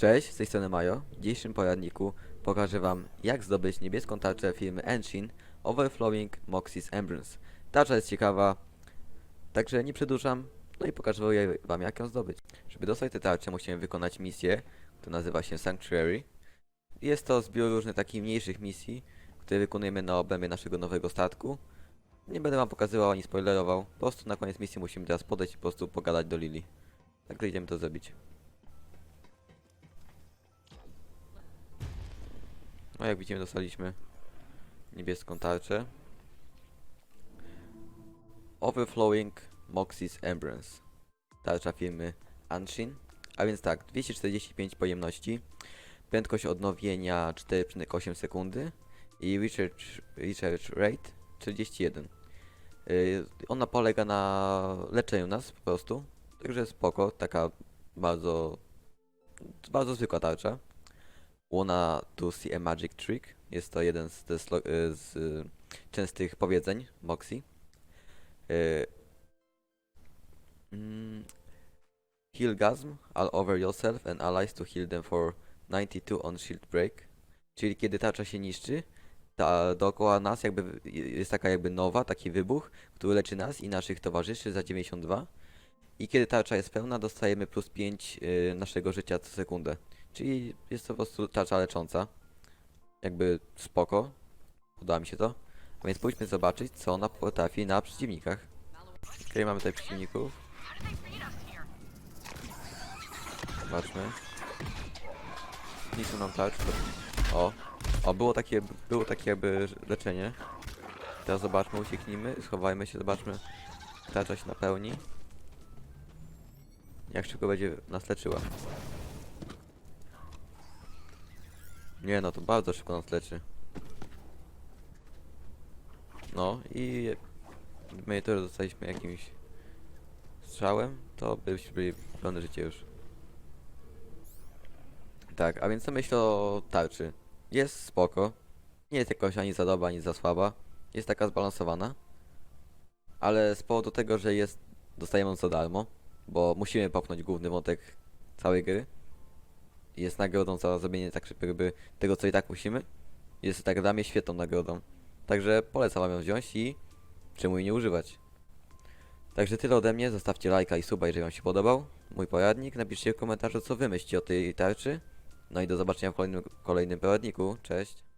Cześć, z tej strony Majo. W dzisiejszym poradniku pokażę Wam, jak zdobyć niebieską tarczę firmy Enshin Overflowing Moxis Emblance. Tarcza jest ciekawa, także nie przedłużam, no i pokażę Wam, jak ją zdobyć. Żeby dostać tę tarczę, musimy wykonać misję, która nazywa się Sanctuary. Jest to zbiór różnych takich mniejszych misji, które wykonujemy na obrębie naszego nowego statku. Nie będę Wam pokazywał ani spoilerował, po prostu na koniec misji musimy teraz podejść i po prostu pogadać do Lili. Także idziemy to zrobić. No jak widzimy dostaliśmy niebieską tarczę. Overflowing Moxis Embrance. Tarcza firmy Anshin. A więc tak, 245 pojemności, prędkość odnowienia 4,8 sekundy i recharge, recharge rate 41. Yy, ona polega na leczeniu nas po prostu, także spoko, taka bardzo, bardzo zwykła tarcza. Wanna to see a magic trick. Jest to jeden z, y, z y, częstych powiedzeń Moxie. Y, mm, Healgasm, all over yourself and allies to heal them for 92 on shield break. Czyli kiedy tarcza się niszczy, ta dookoła nas jakby jest taka jakby nowa, taki wybuch, który leczy nas i naszych towarzyszy za 92. I kiedy tarcza jest pełna, dostajemy plus 5 y, naszego życia co sekundę. Czyli jest to po prostu tarcza lecząca. Jakby spoko. Udało mi się to. A więc pójdźmy zobaczyć, co ona potrafi na przeciwnikach. Okej, mamy tutaj przeciwników. Zobaczmy. Niszczą nam tarcz. to- O. O, było takie, było takie jakby leczenie. Teraz zobaczmy, ucieknijmy, schowajmy się, zobaczmy. Tarcza się napełni. Jak szybko będzie nas leczyła. Nie no, to bardzo szybko nas leczy. No i my to dostaliśmy jakimś strzałem, to byśmy byli pełne życie już. Tak, a więc co myślę o tarczy? Jest spoko. Nie jest jakoś ani za dobra, ani za słaba. Jest taka zbalansowana. Ale z powodu tego, że jest dostajemy ją za darmo, bo musimy popchnąć główny wątek całej gry. Jest nagrodą za zrobienie tak szybko jakby tego, co i tak musimy. Jest tak dla mnie świetną nagrodą. Także polecam wam ją wziąć i czemu jej nie używać. Także tyle ode mnie, zostawcie lajka i suba, jeżeli wam się podobał. Mój poradnik, napiszcie w komentarzu, co wy myślicie o tej tarczy. No i do zobaczenia w kolejnym, kolejnym poradniku. Cześć!